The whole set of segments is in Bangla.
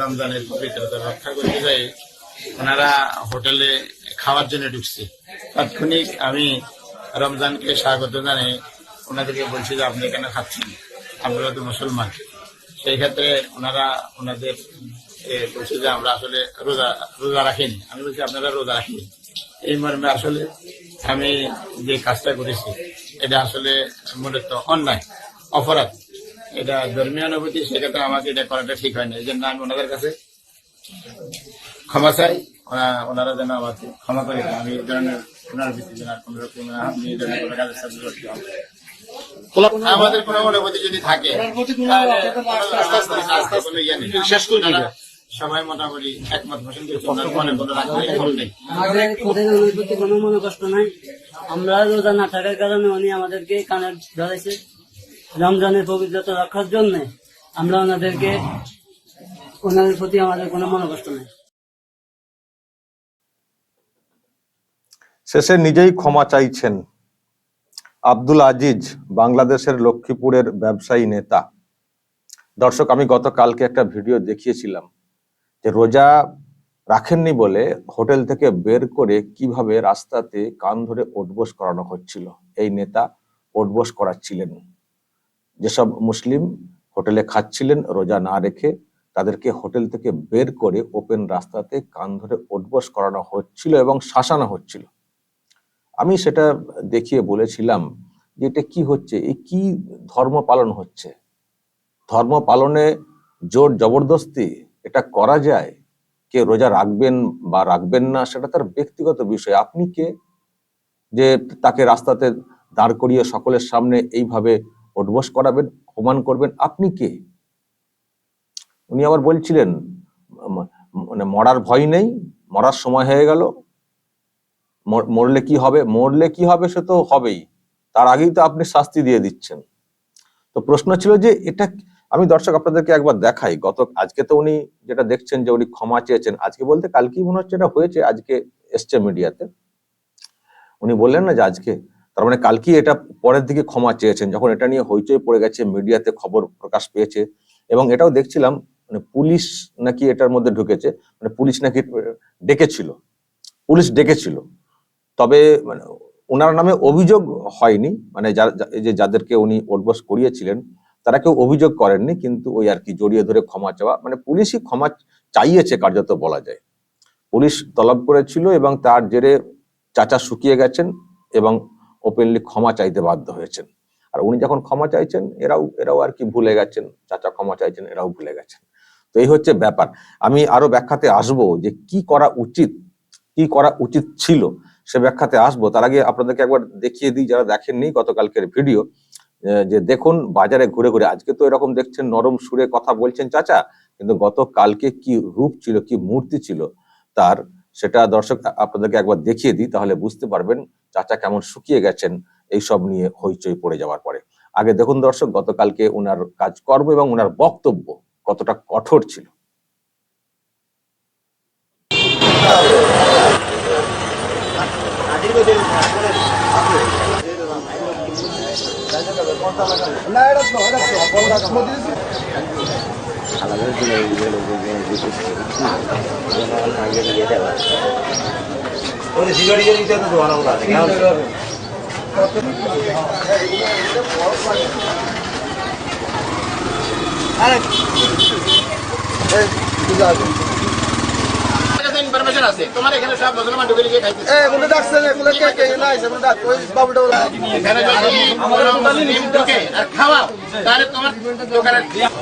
রমজানের পবিত্রতা রক্ষা করতে যাই, ওনারা হোটেলে খাওয়ার জন্য ঢুকছে। তাৎক্ষণিক আমি রমজানকে স্বাগত জানাই ওনাদেরকে বলছি যে, আপনি কেন খাচ্ছেন? আপনারা তো মুসলমান। সেই ক্ষেত্রে ওনারা ওনাদের বলছে যে, আমরা আসলে রোজা রোজা রাখিনি। আমি বলছি, আপনারা রোজা রাখিনি এই মর্মে আসলে আমি যে কাজটা করেছি, এটা আসলে মূলত অন্যায়, অপরাধ। এটা ধর্মীয় অনুভূতি সেক্ষেত্রে আমাকে এটা করাটা ঠিক হয় না। এই জন্য আমি ওনাদের কাছে ক্ষমা চাই। ওনারা যেন আমাকে ক্ষমা করে আমি এই ধরনের ওনার ভিত্তিতে আর কোনো রকম আপনি এই ধরনের কোনো কাজের সাথে জড়িত আমাদের কোনো অনুভূতি যদি থাকে কোনো ইয়ে। শেষ করে সবাই মোটামুটি একমত পোষণ করেছে কোনো কোনো মনে কষ্ট নাই। আমরা রোজা না থাকার কারণে উনি আমাদেরকে কানের ধরেছে রমজানের পবিত্রতা রক্ষার জন্য আমরা ওনাদেরকে, ওনাদের প্রতি আমাদের কোনো মনে কষ্ট নাই। শেষে নিজেই ক্ষমা চাইছেন আব্দুল আজিজ, বাংলাদেশের লক্ষ্মীপুরের ব্যবসায়ী নেতা। দর্শক, আমি গতকালকে একটা ভিডিও দেখিয়েছিলাম যে রোজা রাখেননি বলে হোটেল থেকে বের করে কীভাবে রাস্তাতে কান ধরে ওঠবোস করানো হচ্ছিল। এই নেতা ওঠবোস করাচ্ছিলেন। যেসব মুসলিম হোটেলে খাচ্ছিলেন, রোজা না রেখে তাদেরকে হোটেল থেকে বের করে ওপেন রাস্তাতে কান ধরে ওঠবোস করানো হচ্ছিল এবং শাসানো হচ্ছিল। আমি সেটা দেখিয়ে বলেছিলাম যে এটা কি হচ্ছে এই কি ধর্ম পালন হচ্ছে? ধর্ম পালনে জোর জবরদস্তি? এটা করা যায়? কে রোজা রাখবেন বা রাখবেন না, সেটা তার ব্যক্তিগত বিষয়। আপনি কে? যে তাকে রাস্তাতে দাঁড় করিয়ে সকলের সামনে এইভাবে উঠবোস করাবেন অপমান করবেন। আপনি কে? উনি আবার বলছিলেন মানে মরার ভয় নেই, মরার সময় হয়ে গেল। মর- মরলে কি হবে? মরলে কি হবে সে তো হবেই। তার আগেই তো আপনি শাস্তি দিয়ে দিচ্ছেন। তো প্রশ্ন ছিল যে এটা আমি দর্শক আপনাদেরকে একবার দেখাই। গত, আজকে তো উনি যেটা দেখছেন যে উনি ক্ষমা চেয়েছেন, আজকে বলতে কালকেই মনে হচ্ছে এটা হয়েছে, আজকে এসছে মিডিয়াতে। উনি বললেন না যে আজকে তার মানে কালকেই এটা পরের দিকে ক্ষমা চেয়েছেন, যখন এটা নিয়ে হইচই পড়ে গেছে, মিডিয়াতে খবর প্রকাশ পেয়েছে এবং এটাও দেখছিলাম মানে পুলিশ নাকি এটার মধ্যে ঢুকেছে মানে পুলিশ নাকি ডেকেছিল, পুলিশ ডেকেছিল। তবে মানে ওনার নামে অভিযোগ হয়নি মানে যে যাদেরকে উনি ওটবস করিয়েছিলেন, তারা কেউ অভিযোগ করেননি, কিন্তু ওই আর কি জড়িয়ে ধরে ক্ষমা চাওয়া মানে পুলিশই ক্ষমা চাইয়েছে কার্যত বলা যায়। পুলিশ তলব করেছিল এবং তার জেরে চাচা শুকিয়ে গেছেন এবং ওপেনলি ক্ষমা চাইতে বাধ্য হয়েছেন। আর উনি যখন ক্ষমা চাইছেন, এরাও এরাও আর কি ভুলে গেছেন, চাচা ক্ষমা চাইছেন, এরাও ভুলে গেছেন। তো এই হচ্ছে ব্যাপার। আমি আরও ব্যাখ্যাতে আসব যে কি করা উচিত, কি করা উচিত ছিল, সে ব্যাখ্যাতে আসব। তার আগে আপনাদেরকে একবার দেখিয়ে দিই, যারা দেখেননি গতকালকের ভিডিও যে দেখুন, বাজারে ঘুরে ঘুরে, আজকে তো এরকম দেখছেন, নরম সুরে কথা বলছেন চাচা, কিন্তু গতকালকে কি রূপ ছিল, কি মূর্তি ছিল, তার সেটা দর্শক আপনাদেরকে একবার দেখিয়ে দিই, তাহলে বুঝতে পারবেন চাচা কেমন শুকিয়ে গেছেন এই সব নিয়ে হইচই পড়ে যাওয়ার পরে। আগে দেখুন দর্শক, গতকালকে ওনার কাজকর্ম এবং ওনার বক্তব্য কতটা কঠোর ছিল। ইনফরমেশন আছে তোমার এখানে সব মুসলমান ঢুকে লিখে খাইতেছে এগুলো ডাকছেন এগুলো কে কে? না এসে ডাক। ওই বাবুটা এখানে যদি কোনো মুসলিম ঢুকে। আর খাওয়াও। তাহলে তোমার দোকানের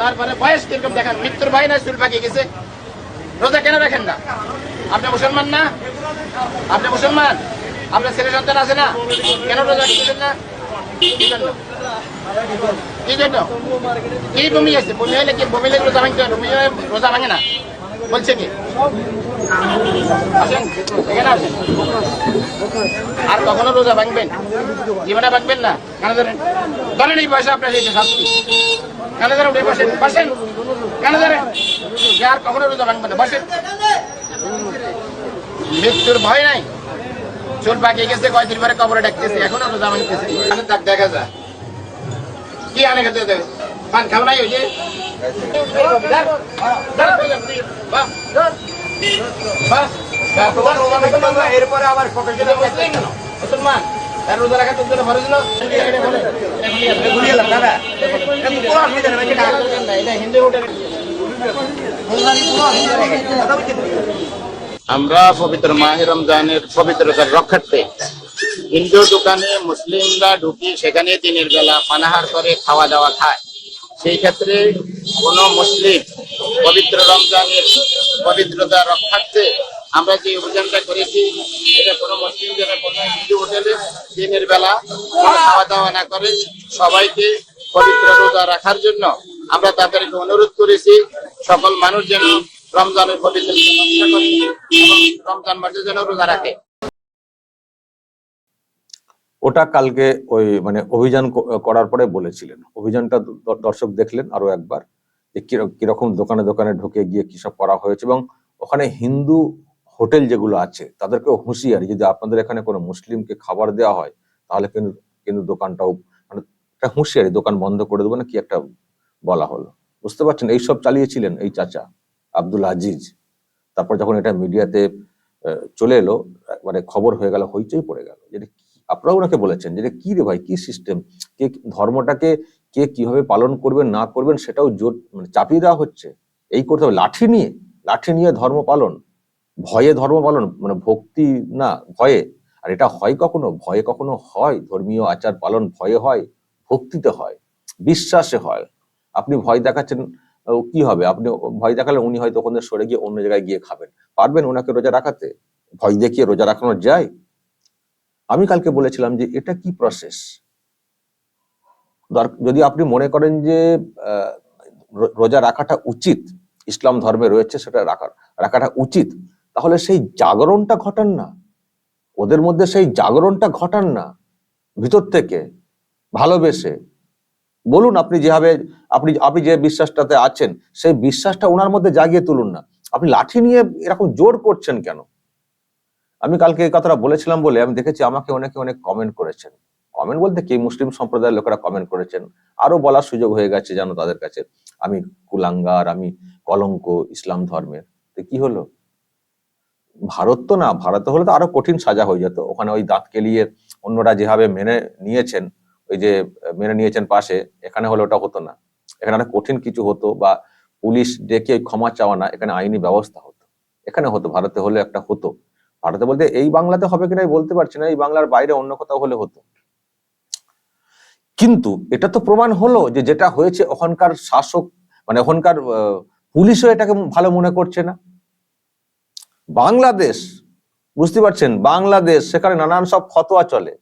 তারপরে বয়স কীরকম দেখেন, মৃত্যুর ভাই না, চুল পাকিয়ে গেছে। রোজা কেন রাখেন না? আপনি মুসলমান না? আপনি মুসলমান? আপনার ছেলে সন্তান আছে না? কেন রোজা রাখতেছেন না? বমি আছে? বমি হলে কি রোজা রোজা ভাঙে না? বলছে কি? আসেন, এখানে আসেন। আর কখনো রোজা ভাঙবেন? জীবনে ভাঙবেন না? কেন ধরেন? ধরেন এই পয়সা আপনার এই শাস্তি। কেন ধরেন উঠে বসেন? বসেন। কেন ধরেন? যে আর কখনো রোজা ভাঙবেন না। বসেন। মৃত্যুর ভয় নাই। চুল পাকিয়ে গেছে কয়দিন পরে কবরে ডাকতেছে। এখনও রোজা ভাঙতেছে। দাগ দেখা যায় কি আনে খেতে দেবে? পান খাও নাই ওই যে? এরপরে আবার মুসলমান, তার রোজা রাখা তোর জন্য ফরজ না? হোটেল আমরা পবিত্র মাহে রমজানের পবিত্রতার রক্ষার্থে হিন্দু দোকানে মুসলিমরা ঢুকি, সেখানে দিনের বেলা পানাহার করে খাওয়া দাওয়া খায়। সেই ক্ষেত্রে কোন মুসলিম পবিত্র রমজানের পবিত্রতা রক্ষার্থে আমরা যে অভিযানটা করেছি, এটা কোনো মুসলিম যেন কোনো হিন্দু হোটেলে দিনের বেলা খাওয়া দাওয়া না করে সবাইকে পবিত্র রোজা রাখার জন্য আমরা তাদেরকে অনুরোধ করেছি, সকল মানুষ যেন রমজানের পবিত্র রমজান মাসে যেন রোজা রাখে। ওটা কালকে ওই মানে অভিযান করার পরে বলেছিলেন। অভিযানটা দর্শক দেখলেন আরও একবার যে কির- কীরকম দোকানে দোকানে ঢুকে গিয়ে কি সব করা হয়েছে এবং ওখানে হিন্দু হোটেল যেগুলো আছে তাদেরকে হুঁশিয়ারি, যদি আপনাদের এখানে কোনো মুসলিমকে খাবার দেওয়া হয় তাহলে কিন্তু কিন্তু দোকানটাও মানে একটা হুঁশিয়ারি, দোকান বন্ধ করে দেবো না কি একটা বলা হলো। বুঝতে পারছেন? এইসব চালিয়েছিলেন এই চাচা আব্দুল আজিজ। তারপর যখন এটা মিডিয়াতে চলে এলো মানে খবর হয়ে গেল, হইচই পড়ে গেল যেটা আপনারা ওনাকে বলেছেন যে কি রে ভাই? কি সিস্টেম কে ধর্মটাকে কে কীভাবে পালন করবেন, না করবেন সেটাও জোর মানে চাপিয়ে দেওয়া হচ্ছে। এই করতে হবে। লাঠি নিয়ে লাঠি নিয়ে ধর্ম পালন। ভয়ে ধর্ম পালন মানে ভক্তি না, ভয়ে। আর এটা হয় কখনো? ভয়ে কখনো হয়। ধর্মীয় আচার পালন ভয়ে হয়, ভক্তিতে হয়, বিশ্বাসে হয়। আপনি ভয় দেখাচ্ছেন কি হবে? আপনি ভয় দেখালে উনি হয়তো ওখানে সরে গিয়ে অন্য জায়গায় গিয়ে খাবেন। পারবেন ওনাকে রোজা রাখাতে? ভয় দেখিয়ে রোজা রাখানো যায়? আমি কালকে বলেছিলাম যে এটা কি প্রসেস যদি আপনি মনে করেন যে রোজা রাখাটা উচিত, ইসলাম ধর্মে রয়েছে সেটা রাখা, রাখাটা উচিত, তাহলে সেই জাগরণটা ঘটান না। ওদের মধ্যে সেই জাগরণটা ঘটান না, ভিতর থেকে, ভালোবেসে। বলুন আপনি যেভাবে, আপনি আপনি যে বিশ্বাসটাতে আছেন, সেই বিশ্বাসটা ওনার মধ্যে জাগিয়ে তুলুন না। আপনি লাঠি নিয়ে এরকম জোর করছেন কেন? আমি কালকে এই কথাটা বলেছিলাম বলে আমি দেখেছি আমাকে অনেকে অনেক কমেন্ট করেছেন। কমেন্ট বলতে কি? মুসলিম সম্প্রদায়ের লোকেরা কমেন্ট করেছেন। আরও বলার সুযোগ হয়ে গেছে জানো তাদের কাছে। আমি কুলাঙ্গার, আমি কলঙ্ক, ইসলাম ধর্মের। তো কি হলো? ভারত তো না, ভারতে হলে তো আরও কঠিন সাজা হয়ে যেত। ওখানে ওই দাঁত কেলিয়ে অন্যরা যেভাবে মেনে নিয়েছেন, ওই যে মেনে নিয়েছেন পাশে, এখানে হলে ওটা হতো না। এখানে অনেক কঠিন কিছু হতো বা পুলিশ ডেকে ক্ষমা চাওয়া না, এখানে আইনি ব্যবস্থা হতো। এখানে হতো, ভারতে হলে একটা হতো। ভারতে বলতে এই বাংলাতে হবে কিনা বলতে পারছি না, এই বাংলার বাইরে অন্য কোথাও হলে হতো। কিন্তু এটা তো প্রমাণ হলো যে যেটা হয়েছে ওখানকার শাসক মানে ওখানকার পুলিশও এটাকে ভালো মনে করছে না। বাংলাদেশ, বুঝতে পারছেন? বাংলাদেশ, সেখানে নানান সব ফতোয়া চলে।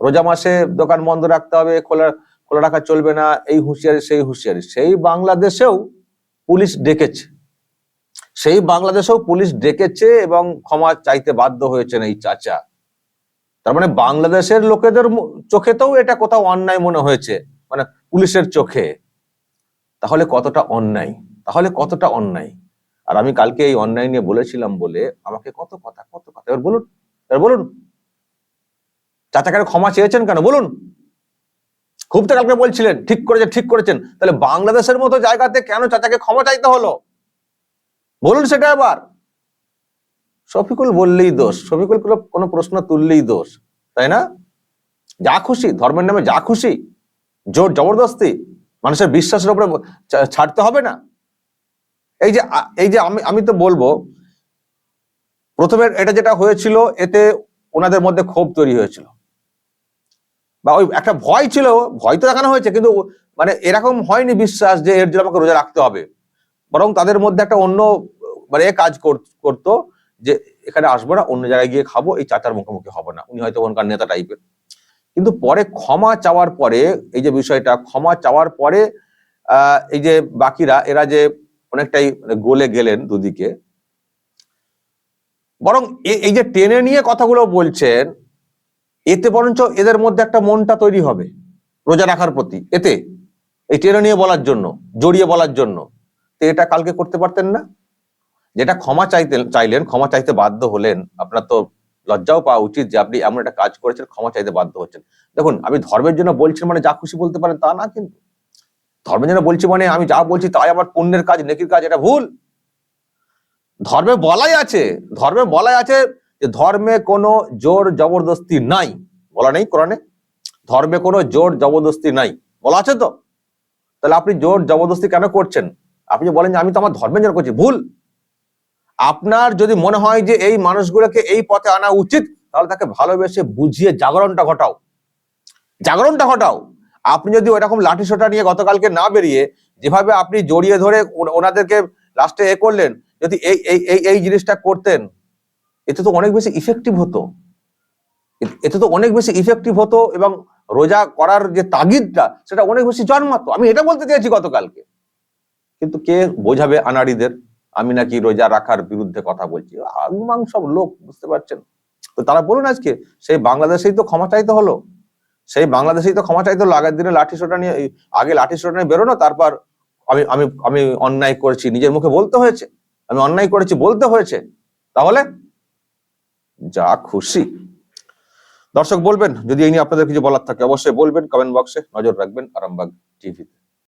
রোজা মাসে দোকান বন্ধ রাখতে হবে, খোলা খোলা রাখা চলবে না, এই হুঁশিয়ারি, সেই হুঁশিয়ারি। সেই বাংলাদেশেও পুলিশ ডেকেছে। সেই বাংলাদেশেও পুলিশ ডেকেছে এবং ক্ষমা চাইতে বাধ্য হয়েছেন এই চাচা। তার মানে বাংলাদেশের লোকেদের চোখেতেও এটা কোথাও অন্যায় মনে হয়েছে মানে পুলিশের চোখে। তাহলে কতটা অন্যায়? তাহলে কতটা অন্যায়? আর আমি কালকে এই অন্যায় নিয়ে বলেছিলাম বলে আমাকে কত কথা কত কথা। এবার বলুন এবার বলুন। চাচাকে ক্ষমা চেয়েছেন কেন? বলুন। খুব তো কালকে বলছিলেন, ঠিক করেছেন ঠিক করেছেন। তাহলে বাংলাদেশের মতো জায়গাতে কেন চাচাকে ক্ষমা চাইতে হলো? বলুন সেটা এবার শফিকুল বললেই দোষ। শফিকুল কোনো প্রশ্ন তুললেই দোষ, তাই না? যা খুশি, ধর্মের নামে যা খুশি, জোর জবরদস্তি, মানুষের বিশ্বাসের উপরে ছাড়তে হবে না। এই যে এই যে আমি আমি তো বলব, প্রথমে এটা যেটা হয়েছিল, এতে ওনাদের মধ্যে ক্ষোভ তৈরি হয়েছিল। বা ওই একটা ভয় ছিল, ভয় তো দেখানো হয়েছে, কিন্তু মানে এরকম হয়নি বিশ্বাস যে এর জন্য আমাকে রোজা রাখতে হবে। বরং তাদের মধ্যে একটা অন্য মানে কাজ কর- করতো যে এখানে আসব না, অন্য জায়গায় গিয়ে খাব, এই চাচার মুখোমুখি হব না। উনি হয়তো ওখানকার নেতা টাইপের। কিন্তু পরে ক্ষমা চাওয়ার পরে, এই যে বিষয়টা, ক্ষমা চাওয়ার পরে এই যে বাকিরা, এরা যে অনেকটাই গোলে গেলেন দুদিকে, বরং এই যে টেনে নিয়ে কথাগুলো বলছেন, এতে বরঞ্চ এদের মধ্যে একটা মনটা তৈরি হবে, রোজা রাখার প্রতি। এতে, এই টেনে নিয়ে বলার জন্য, জড়িয়ে বলার জন্য। তো এটা কালকে করতে পারতেন না? যেটা ক্ষমা চাইতে চাইলেন, ক্ষমা চাইতে বাধ্য হলেন, আপনার তো লজ্জাও পাওয়া উচিত যে আপনি এমন একটা কাজ করেছেন, ক্ষমা চাইতে বাধ্য হচ্ছেন। দেখুন, আমি ধর্মের জন্য বলছি মানে যা খুশি বলতে পারেন, তা না কিন্তু। ধর্মের জন্য বলছি মানে আমি যা বলছি তাই আমার পুণ্যের কাজ, নেকির কাজ, এটা ভুল। ধর্মে বলাই আছে, ধর্মে বলাই আছে যে ধর্মে কোনো জোর জবরদস্তি নাই। বলা নেই কোরআনে? ধর্মে কোনো জোর জবরদস্তি নাই। বলা আছে তো? তাহলে আপনি জোর জবরদস্তি কেন করছেন? আপনি বলেন যে আমি তো আমার ধর্মের জন্য করছি, ভুল। আপনার যদি মনে হয় যে এই মানুষগুলোকে এই পথে আনা উচিত, তাহলে তাকে ভালোবেসে বুঝিয়ে জাগরণটা ঘটাও। জাগরণটা ঘটাও। আপনি যদি ওইরকম লাঠি সোটা নিয়ে গতকালকে না বেরিয়ে যেভাবে আপনি জড়িয়ে ধরে ওনাদেরকে লাস্টে এ করলেন, যদি এই এই এই এই জিনিসটা করতেন, এতে তো অনেক বেশি ইফেক্টিভ হতো। এতে তো অনেক বেশি ইফেক্টিভ হতো এবং রোজা করার যে তাগিদটা, সেটা অনেক বেশি জন্মাতো। আমি এটা বলতে চেয়েছি গতকালকে। কিন্তু কে বোঝাবে আনাড়িদের? আমি নাকি রোজা রাখার বিরুদ্ধে কথা বলছি। সব লোক, বুঝতে পারছেন? তো তারা বলুন আজকে, সেই বাংলাদেশেই তো ক্ষমা চাইতে হলো। সেই বাংলাদেশেই তো ক্ষমা চাইতে হলো। আগের দিনে লাঠি সোটা নিয়ে আগে লাঠি সোটা নিয়ে বেরোনো, তারপর আমি আমি আমি অন্যায় করেছি, নিজের মুখে বলতে হয়েছে। আমি অন্যায় করেছি, বলতে হয়েছে। তাহলে যা খুশি। দর্শক বলবেন, যদি এই নিয়ে আপনাদের কিছু বলার থাকে, অবশ্যই বলবেন কমেন্ট বক্সে নজর রাখবেন আরামবাগ টিভিতে